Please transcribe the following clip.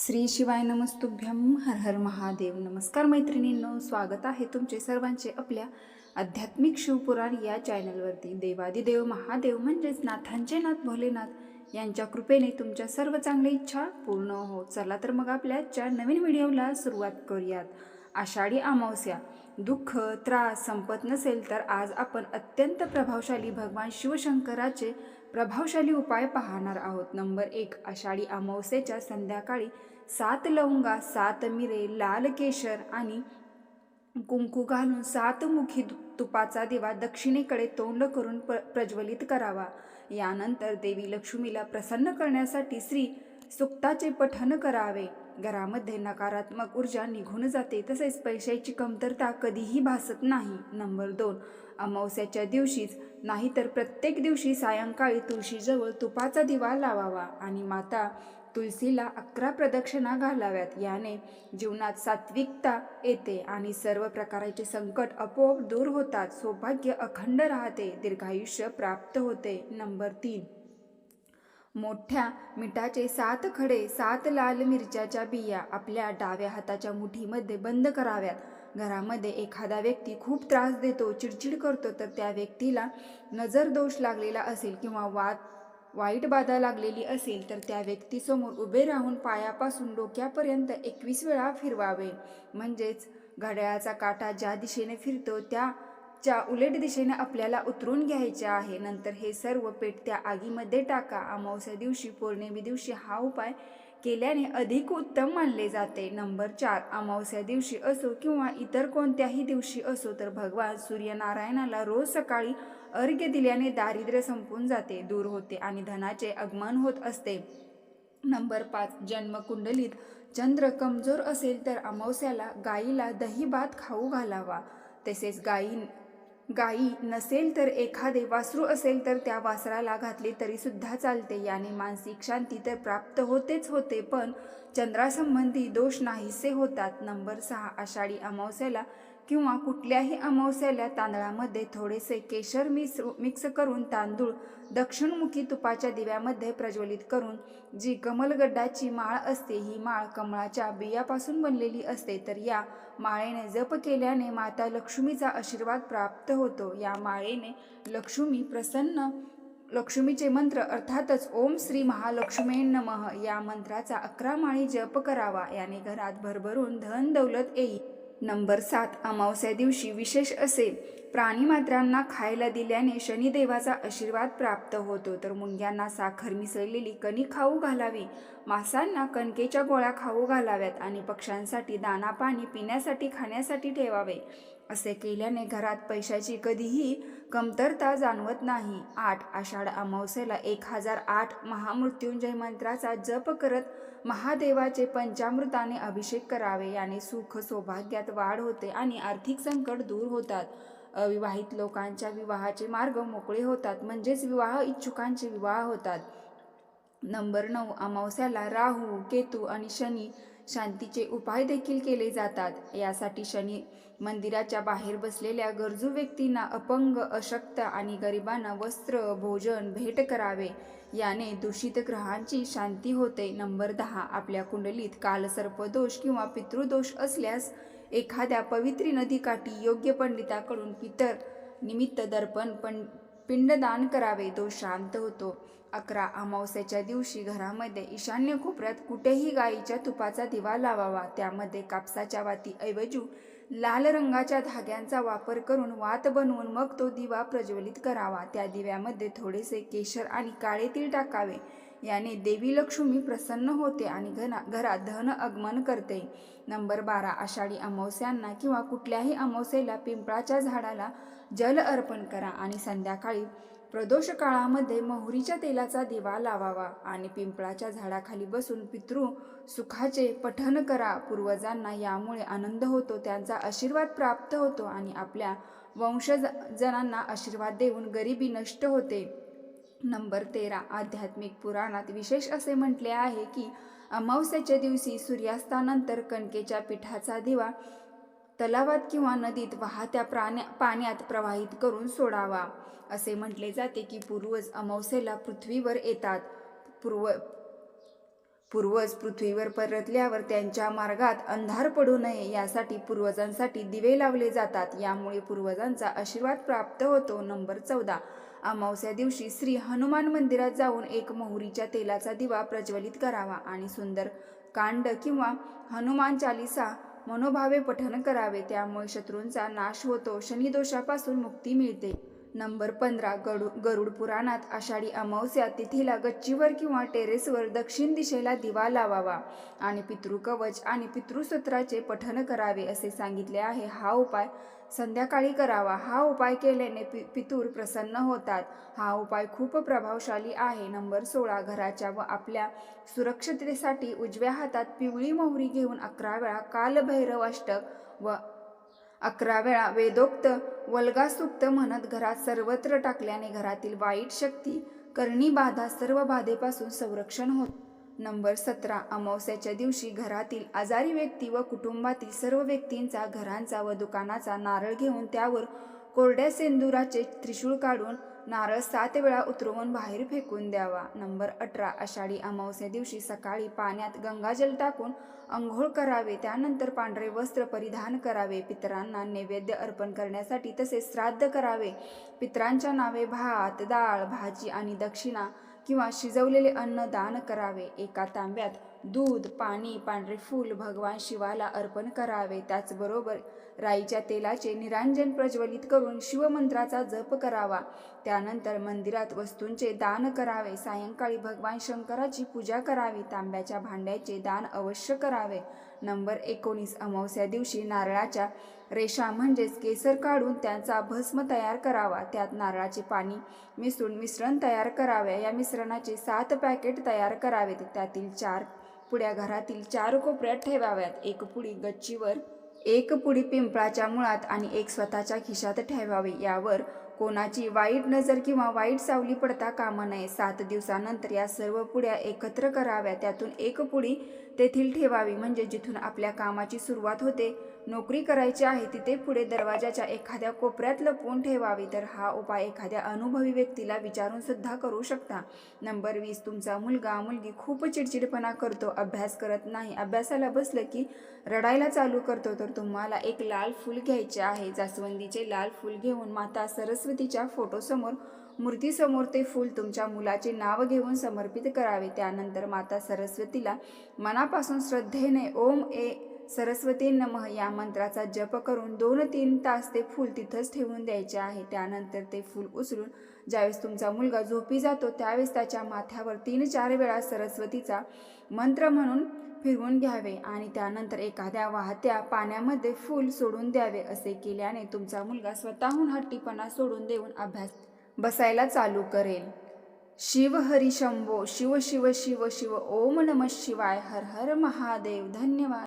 श्री शिवाय नमस्तुभ्यम हर हर महादेव. नमस्कार मैत्रिणींनो स्वागत आहे तुमचे सर्वांचे आपल्या आध्यात्मिक शिवपुराण या चॅनलवरती. देवादिदेव महादेव म्हणजेच नाथांचे नाथ भोलेनाथ यांच्या कृपेने तुमच्या सर्व चांगल्या इच्छा पूर्ण हो. चला तर मग आपल्याच्या नवीन व्हिडिओला सुरुवात करूयात. आषाढी अमावस्या. दुःख त्रास संपत नसेल तर आज आपण अत्यंत प्रभावशाली भगवान शिवशंकराचे प्रभावशाली उपाय पाहणार आहोत. नंबर एक आषाढी अमावस्येच्या संध्याकाळी सात लवंगा सात मिरे लाल केशर आणि कुंकू घालून सातमुखी तुपाचा दिवा दक्षिणेकडे तोंड करून प्र प्रज्वलित करावा. यानंतर देवी लक्ष्मीला प्रसन्न करण्यासाठी श्री सुक्ताचे पठन करावे. घरामध्ये नकारात्मक ऊर्जा निघून जाते तसेच पैशाची कमतरता कधीही भासत नाही. नंबर दोन अमावस्याच्या दिवशीच नाहीतर प्रत्येक दिवशी सायंकाळी तुळशीजवळ तुपाचा दिवा लावावा आणि माता तुलसीला अकरा प्रदक्षिणा घालाव्यात. याने जीवनात सात्विकता येते आणि सर्व प्रकारचे संकट आपोआप दूर होतात. सौभाग्य अखंड राहते दीर्घायुष्य प्राप्त होते. नंबर तीन. मोठ्या मिठाचे सात खडे सात लाल मिरच्याच्या बिया आपल्या डाव्या हाताच्या मुठीमध्ये बंद कराव्यात. घरामध्ये एखादा व्यक्ती खूप त्रास देतो चिडचिड करतो तर त्या व्यक्तीला नजर दोष लागलेला असेल किंवा वाद वाईट बाधा लागलेली असेल तर त्या व्यक्तीसमोर उभे राहून पायापासून डोक्यापर्यंत एकवीस वेळा फिरवावे. म्हणजेच घड्याळाचा काटा ज्या दिशेने फिरतो त्या च्या उलट दिशेने आपल्याला उतरून घ्यायचे आहे. नंतर हे सर्व पेट त्या आगीमध्ये टाका. अमावस्या दिवशी पौर्णिमे दिवशी हा उपाय केल्याने अधिक उत्तम मानले जाते. नंबर चार अमावस्या दिवशी असो किंवा इतर कोणत्याही दिवशी असो तर भगवान सूर्यनारायणाला रोज सकाळी अर्घ्य दिल्याने दारिद्र्य संपून जाते दूर होते आणि धनाचे आगमन होत असते. नंबर पाच जन्मकुंडलीत चंद्र कमजोर असेल तर अमावस्याला गाईला दही भात खाऊ घालावा. तसेच गायी गाई नसेल तर एखादे वासरू असेल तर त्या वासराला घातले तरीसुद्धा चालते. याने मानसिक शांती तर प्राप्त होतेच होते पण चंद्रासंबंधी दोष नाहीसे होतात. नंबर सहा आषाढी अमावस्याला किंवा कुठल्याही अमावस्याला तांदळामध्ये थोडेसे केशर मिस मिक्स करून तांदूळ दक्षिणमुखी तुपाच्या दिव्यामध्ये प्रज्वलित करून जी कमलगड्डाची माळ असते ही माळ कमळाच्या बियापासून बनलेली असते तर या माळेने जप केल्याने माता लक्ष्मीचा आशीर्वाद प्राप्त होतो. या माळेने लक्ष्मी प्रसन्न लक्ष्मीचे मंत्र अर्थातच ओम श्री महालक्ष्मी नमः या मंत्राचा अकरा माळी जप करावा. याने घरात भरभरून धन दौलत येईल नंबर सात अमावस्या दिवशी विशेष असे. प्राणीमात्रांना खायला दिल्याने शनिदेवाचा आशीर्वाद प्राप्त होतो. तर मुंग्यांना साखर मिसळलेली कणी खाऊ घालावी. मासांना कणकेच्या गोळ्या खाऊ घालाव्यात आणि पक्ष्यांसाठी दाना पाणी पिण्यासाठी खाण्यासाठी ठेवावे. असे केल्याने घरात पैशाची कधीही कमतरता जाणवत नाही. आठ आषाढ अमावस्येला एक हजार आठ महामृत्युंजय मंत्राचा जप करत महादेवाचे पंचामृताने अभिषेक करावे. याने सुख सौभाग्यात वाढ होते आणि आर्थिक संकट दूर होतात. अविवाहित लोकांच्या विवाहाचे मार्ग मोकळे होतात म्हणजेच विवाह इच्छुकांचे विवाह होतात. नंबर नऊ अमावस्याला राहू केतू आणि शनी शांतीचे उपाय देखील केले जातात. यासाठी शनी मंदिराच्या बाहेर बसलेल्या गरजू व्यक्तींना अपंग अशक्त आणि गरिबांना वस्त्र भोजन भेट करावे. याने दूषित ग्रहांची शांती होते. नंबर दहा. आपल्या कुंडलीत कालसर्पदोष किंवा पितृदोष असल्यास एखाद्या पवित्री नदीकाठी योग्य पंडिताकडून पितर निमित्त दर्पण पण पिंडदान करावे. तो शांत होतो. अकरा अमावस्याच्या दिवशी घरामध्ये ईशान्य कोपऱ्यात कुठेही गाईच्या तुपाचा दिवा लावावा. त्यामध्ये कापसाच्या वातीऐवजी लाल रंगाच्या धाग्यांचा वापर करून वात बनवून मग तो दिवा प्रज्वलित करावा. त्या दिव्यामध्ये थोडेसे केशर आणि काळे तीळ टाकावे. याने देवी लक्ष्मी प्रसन्न होते आणि घना घरात धन आगमन करते. नंबर बारा आषाढी अमावस्यांना किंवा कुठल्याही अमावस्येला पिंपळाच्या झाडाला जल अर्पण करा आणि संध्याकाळी प्रदोष काळामध्ये मोहरीच्या तेलाचा दिवा लावावा आणि पिंपळाच्या झाडाखाली बसून पितृ सुखाचे पठन करा. पूर्वजांना यामुळे आनंद होतो त्यांचा आशीर्वाद प्राप्त होतो आणि आपल्या वंशजनांना आशीर्वाद देऊन गरिबी नष्ट होते. नंबर तेरा. आध्यात्मिक पुराणात विशेष असे म्हटले आहे की अमावस्याच्या दिवशी सूर्यास्तानंतर कणकेच्या पिठाचा दिवा तलावात किंवा नदीत वाहत्या प्राण्या पाण्यात प्रवाहित करून सोडावा. असे म्हटले जाते की पूर्वज अमावस्येला पृथ्वीवर येतात. पूर्व पूर्वज पृथ्वीवर परतल्यावर त्यांच्या मार्गात अंधार पडू नये यासाठी पूर्वजांसाठी दिवे लावले जातात. यामुळे पूर्वजांचा आशीर्वाद प्राप्त होतो. नंबर चौदा. अमावस्या दिवशी श्री हनुमान मंदिरात जाऊन एक मोहरीच्या तेलाचा दिवा प्रज्वलित करावा आणि सुंदर कांड किंवा हनुमान चालिसा मनोभावे पठन करावे. त्यामुळे शत्रूंचा नाश होतो. शनिदोषापासून मुक्ती मिळते. नंबर पंधरा गडू गरुड पुराणात आषाढी अमावस्या तिथीला गच्चीवर किंवा टेरेसवर दक्षिण दिशेला दिवा लावावा आणि पितृकवच आणि पितृसूत्राचे पठण करावे असे सांगितले आहे. हा उपाय संध्याकाळी करावा. हा उपाय केल्याने पि पितूर प्रसन्न होतात. हा उपाय खूप प्रभावशाली आहे. नंबर सोळा घराच्या व आपल्या सुरक्षिततेसाठी उजव्या हातात पिवळी मोहरी घेऊन अकरा वेळा कालभैरव अष्टक व अकरा वेळा वेदोक्त वल्गासुक्त म्हणत घरात सर्वत्र टाकल्याने घरातील वाईट शक्ती करणी बाधा सर्व बाधेपासून संरक्षण होत. नंबर सतरा. अमावस्याच्या दिवशी घरातील आजारी व्यक्ती व कुटुंबातील सर्व व्यक्तींचा घरांचा व दुकानाचा नारळ घेऊन त्यावर कोरड्या सेंदुराचे त्रिशूळ काढून नारळ सात वेळा उतरवून बाहेर फेकून द्यावा. नंबर अठरा. आषाढी अमावस्या दिवशी सकाळी पाण्यात गंगाजल टाकून अंघोळ करावे. त्यानंतर पांढरे वस्त्र परिधान करावे. पितरांना नैवेद्य अर्पण करण्यासाठी तसेच श्राद्ध करावे. पितरांच्या नावे भात डाळ भाजी आणि दक्षिणा किंवा शिजवलेले अन्न दान करावे. एका तांब्यात दूध पाणी पांढरे फूल भगवान शिवाला अर्पण करावे. त्याचबरोबर राईच्या तेलाचे निरांजन प्रज्वलित करून शिवमंत्राचा जप करावा. त्यानंतर मंदिरात वस्तूंचे दान करावे. सायंकाळी भगवान शंकराची पूजा करावी. तांब्याच्या भांड्याचे दान अवश्य करावे. नंबर एकोणीस अमावस्या दिवशी नारळाच्या रेषा म्हणजेच केसर काढून त्यांचा भस्म तयार करावा. त्यात नारळाचे पाणी मिसळून मिश्रण तयार करावे. या मिश्रणाचे सात पॅकेट तयार करावेत. त्यातील चार पुड्या घरातील चार कोपऱ्यात ठेवाव्यात. एक पुडी गच्चीवर एक पुडी पिंपळाच्या मुळात आणि एक स्वतःच्या खिशात ठेवावी. यावर कोणाची वाईट नजर किंवा वाईट सावली पडता कामा नये. सात दिवसानंतर या सर्व पुड्या एकत्र कराव्या. त्यातून एक पुडी तेथील ठेवावी. म्हणजे जिथून आपल्या कामाची सुरुवात होते नोकरी करायची आहे तिथे पुढे दरवाजाच्या एखाद्या कोपऱ्यात लपवून ठेवावी. तर हा उपाय एखाद्या अनुभवी व्यक्तीला विचारून सुद्धा करू शकता. नंबर वीस तुमचा मुलगा मुलगी खूप चिडचिडपणा करतो अभ्यास करत नाही. अभ्यासाला बसलं की रडायला चालू करतो. तर तुम्हाला एक लाल फूल घ्यायचे आहे. जास्वंदीचे लाल फूल घेऊन माता सरस्वतीच्या फोटोसमोर मूर्तीसमोर ते फूल तुमच्या मुलाचे नाव घेऊन समर्पित करावे. त्यानंतर माता सरस्वतीला मनापासून श्रद्धेने ओम ए सरस्वती नमः या मंत्राचा जप करून दोन तीन तास ते फूल तिथंच ठेवून द्यायचे आहे. त्यानंतर ते फूल उचलून ज्यावेळेस तुमचा मुलगा झोपी जातो त्यावेळेस त्याच्या माथ्यावर तीन चार वेळा सरस्वतीचा मंत्र म्हणून फिरवून घ्यावे आणि त्यानंतर एखाद्या वाहत्या पाण्यामध्ये फूल सोडून द्यावे. असे केल्याने तुमचा मुलगा स्वतःहून हट्टीपणा सोडून देऊन अभ्यास बसायला चालू करेल शिव हरी शंभो शिव शिव शिव शिव ओम नम शिवाय हर हर महादेव धन्यवाद.